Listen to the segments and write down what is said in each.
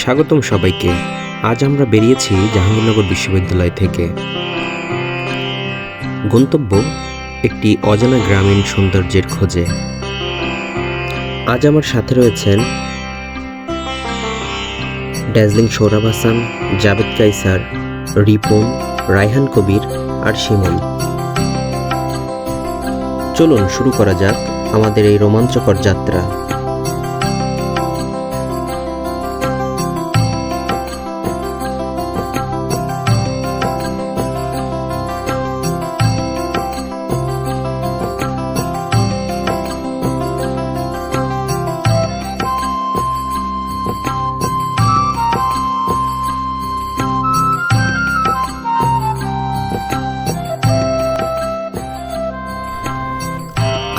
স্বাগতম সবাইকে। আজ আমরা বেরিয়েছি জাহাঙ্গীরনগর বিশ্ববিদ্যালয় থেকে। গন্তব্য একটি অজানা গ্রামীণ সৌন্দর্যের খোঁজে। আজ আমার সাথে রয়েছেন ড্যাজলিং সৌরভ হাসান, জাভেদ কাইসার, রিপন, রায়হান কবির আর শিমন চলুন শুরু করা যাক আমাদের এই রোমাঞ্চকর যাত্রা।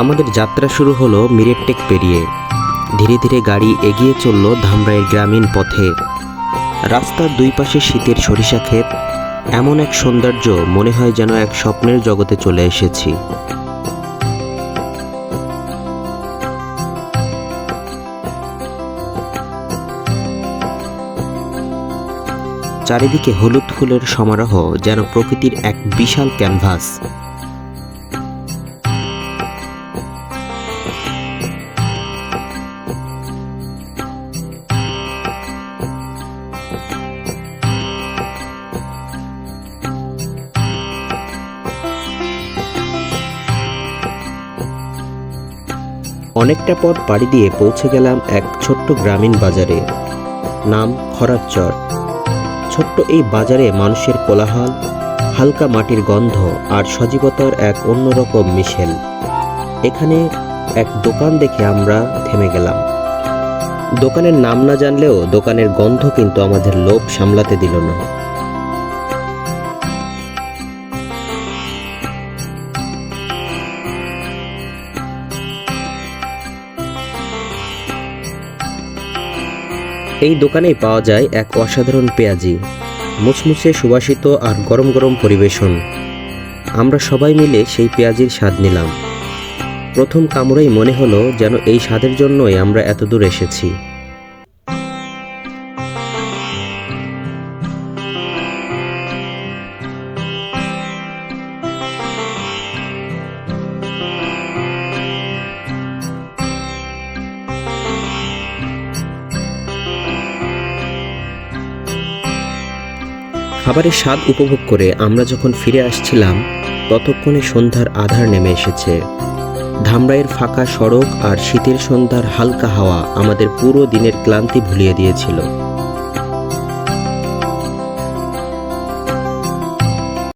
আমাদের যাত্রা শুরু হলো মিরেটটেক পেরিয়ে। ধীরে ধীরে গাড়ি এগিয়ে চলল ধামরাইয়ের গ্রামীণ পথে। রাস্তার দুই পাশে শীতের সরিষা ক্ষেত, এমন এক সৌন্দর্য মনে হয় যেন এক স্বপ্নের জগতে চলে এসেছি। চারিদিকে হলুদ ফুলের সমারোহ যেন প্রকৃতির এক বিশাল ক্যানভাস। অনেকটা পথ পাড়ি দিয়ে পৌঁছে গেলাম এক ছোট্ট গ্রামীণ বাজারে। নাম খরাচর ছোট্ট এই বাজারে মানুষের কোলাহল, হালকা মাটির গন্ধ আর সজীবতার এক অন্যরকম মিশেল। এখানে এক দোকান দেখে আমরা থেমে গেলাম। দোকানের নাম না জানলেও দোকানের গন্ধ কিন্তু আমাদের লোভ সামলাতে দিল না। এই দোকানেই পাওয়া যায় এক অসাধারণ পেঁয়াজি মুচমুচে সুবাসিত আর গরম গরম পরিবেশন। আমরা সবাই মিলে সেই পেঁয়াজির স্বাদ নিলাম। প্রথম কামড়েই মনে হলো যেন এই স্বাদের জন্যই আমরা এত দূর এসেছি। খাবারের স্বাদ উপভোগ করে আমরা যখন ফিরে আসছিলাম, ততক্ষণে সন্ধ্যার আধার নেমে এসেছে। ধামরাইয়ের ফাঁকা সড়ক আর শীতের সন্ধ্যার হালকা হাওয়া আমাদের পুরো দিনের ক্লান্তি ভুলিয়ে দিয়েছিল।